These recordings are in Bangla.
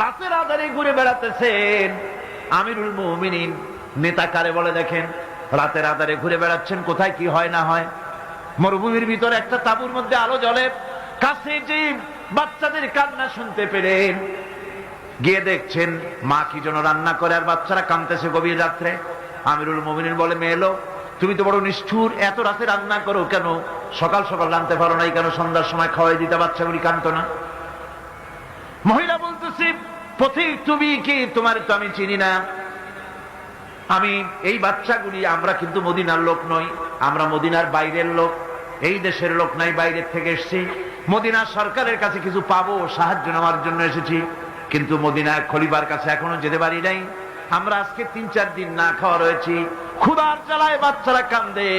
রাতের আধারে ঘুরে বেড়াতেছেন। আমিরুল মুমিনিন নেতা কারে বলে দেখেন রাতের আধারে ঘুরে বেড়াচ্ছেন, কোথায় কি হয় না হয়? মরুভূমির ভিতরে একটা তাবুর মধ্যে আলো জ্বলে। কাছে যে বাচ্চাদের কান্না শুনতে পেলেন। গিয়ে দেখছেন, মা কি জন্য রান্না করে আর বাচ্চারা কাঁদতেছে গভীর রাত্রে। আমিরুল মুমিনিন বলে মেয়েলো তুমি তো বড় নিষ্ঠুর, এত রাতে রান্না করো কেন? সকাল সকাল রানতে পারো নাই কেন? সন্ধ্যার সময় খাওয়াই দিতে বাচ্চাগুলি কাঁদতো না। মহিলা বলতেছি, পথিক, তুমি কি? তোমার তো আমি চিনি না। আমি এই বাচ্চাগুলি, আমরা কিন্তু মদিনার লোক নই, আমরা মদিনার বাইরের লোক, এই দেশের লোক নাই, বাইরের থেকে এসেছি। মদিনার সরকারের কাছে কিছু পাবো, সাহায্য নেওয়ার জন্য এসেছি, কিন্তু মদিনার খলিবার কাছে এখনও যেতে পারি নাই। আমরা আজকে তিন চার দিন না খাওয়া রয়েছি। ক্ষুধার জ্বালায় বাচ্চারা কান্দে।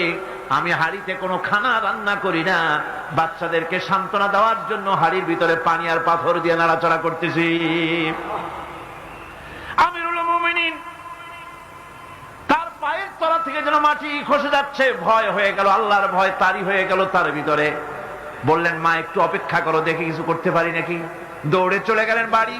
আমি হাড়িতে কোনো খানা রান্না করি না। বাচ্চাদেরকে সান্ত্বনা দেওয়ার জন্য হাড়ির ভিতরে পানি আর পাথর দিয়ে নাড়াচড়া করতেছি। আমিরুল মুমিনিন, তার পায়ের তলা থেকে যেন মাটি খসে যাচ্ছে, ভয় হয়ে গেল, আল্লাহর ভয় তারই হয়ে গেল তার ভিতরে। বললেন, মা, একটু অপেক্ষা করো, দেখে কিছু করতে পারি নাকি? দৌড়ে চলে গেলেন বাড়ি।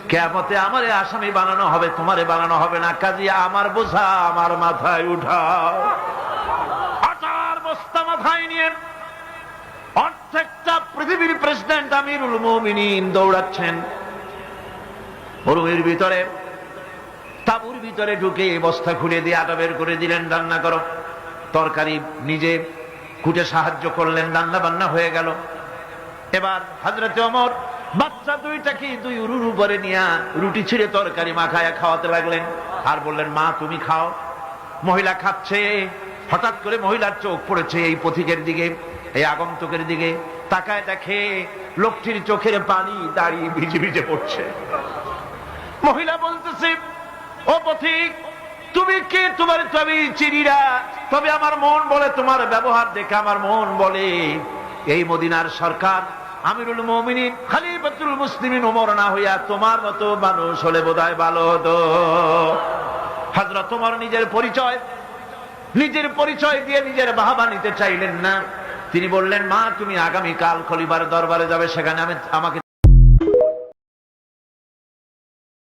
কেমতে আমারে আসামি বানানো হবে, তোমারে বানানো হবে না। কাজী, আমার বোঝা, আমার মাথায় উঠাও আটার বস্তা মাথায় নিয়ে অর্ধেকটা পৃথিবীর প্রেসিডেন্ট আমিরুল মোমিনিন দৌড়াচ্ছেন। মরুভূমির ভিতরে, তাবুর ভিতরে ঢুকে বস্তা খুলে দিয়ে আটা বের করে দিলেন, রান্না করো। তরকারি নিজে কুটে সাহায্য করলেন রান্না বান্না হয়ে গেল। এবার হাজরতে অমর বাচ্চা দুইটাকে দুই উরুর উপরে নিয়ে রুটি ছিঁড়ে তরকারি মাখায়া খাওয়াতে লাগলেন? আর বললেন, মা, তুমি খাও। মহিলা খাচ্ছে। হঠাৎ করে মহিলার চোখ পড়েছে এই পথিকের দিকে, এই আগন্তুকের দিকে। তাকায় দেখে লোকটির চোখের পানি দাঁড়িয়ে ভিজে ভিজে পড়ছে। মহিলা বলতেছে, ও পথিক, তুমি কে? তোমার তো আমি তবে আমার মন বলে, তোমার ব্যবহার দেখে আমার মন বলে। এই মদিনার সরকার আমিরুল মমিনিন, খালিফাতুল মুসলিমিন ওমর না হইয়া তোমার মতো মানুষ হলে বোধহয় ভালো হতো। হাজরা তোমার নিজের পরিচয় নিজের পরিচয় দিয়ে নিজের বাহাবা নিতে চাইলেন না। তিনি বললেন, মা, তুমি আগামী কাল খলিবার দরবারে যাবে, সেখানে আমি, আমাকে